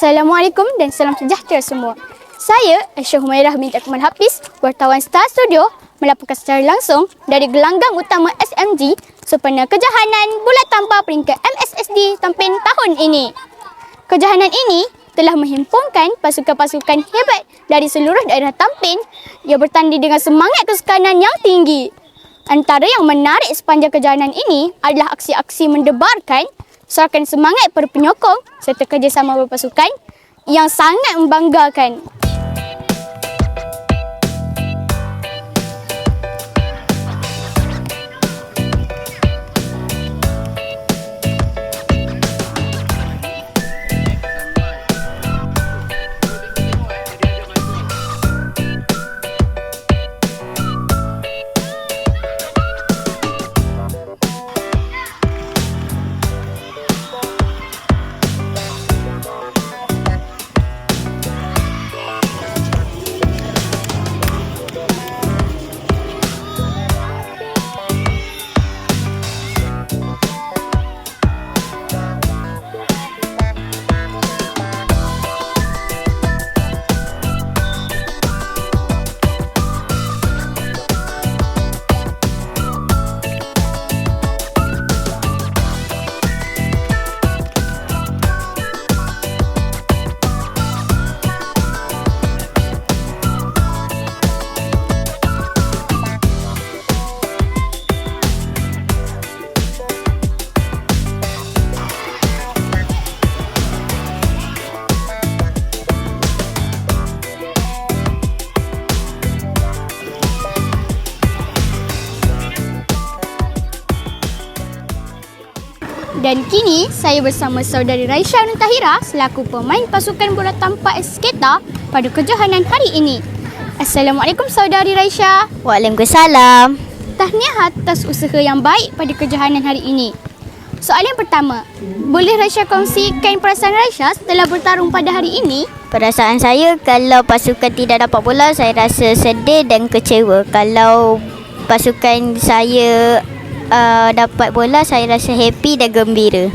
Assalamualaikum dan salam sejahtera semua. Saya Aisyah Humairah binti Akmal Hafiz, wartawan Star Studio melaporkan secara langsung dari gelanggang utama SMG sempena kejohanan bola tanpa peringkat MSSD Tampin tahun ini. Kejohanan ini telah menghimpunkan pasukan-pasukan hebat dari seluruh daerah Tampin yang bertanding dengan semangat kesukanan yang tinggi. Antara yang menarik sepanjang kejohanan ini adalah aksi-aksi mendebarkan sorakan semangat para penyokong serta kerjasama berpasukan yang sangat membanggakan. Dan kini saya bersama saudari Raisha Nur Tahira selaku pemain pasukan bola tanpa esketa pada kejohanan hari ini. Assalamualaikum saudari Raisha. Waalaikumsalam. Tahniah atas usaha yang baik pada kejohanan hari ini. Soalan pertama, boleh Raisha kongsikan perasaan Raisha setelah bertarung pada hari ini? Perasaan saya kalau pasukan tidak dapat bola saya rasa sedih dan kecewa. Kalau pasukan saya uh, dapat bola saya rasa happy dan gembira.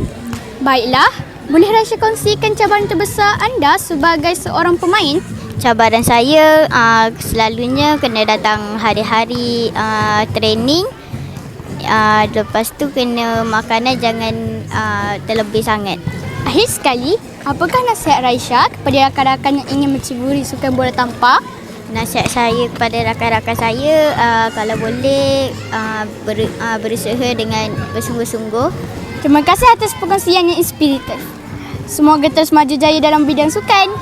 Baiklah, boleh Raisha kongsikan cabaran terbesar anda sebagai seorang pemain? Cabaran saya uh, selalunya kena datang hari-hari uh, training. Uh, lepas tu kena makanan jangan uh, terlebih sangat. Akhir sekali, apakah nasihat Raisha kepada rakan-rakan yang ingin menceburi sukan bola tampar? Nasihat saya kepada rakan-rakan saya uh, kalau boleh uh, ber, uh, berusaha dengan bersungguh-sungguh. Terima kasih atas perkongsian yang inspiratif. Semoga terus maju jaya dalam bidang sukan.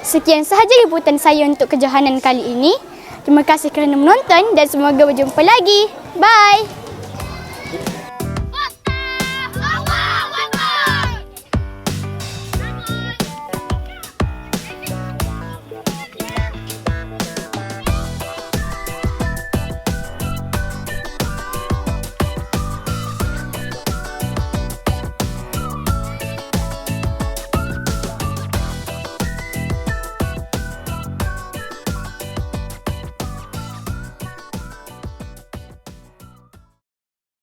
Sekian sahaja liputan saya untuk kejohanan kali ini. Terima kasih kerana menonton dan semoga berjumpa lagi. Bye.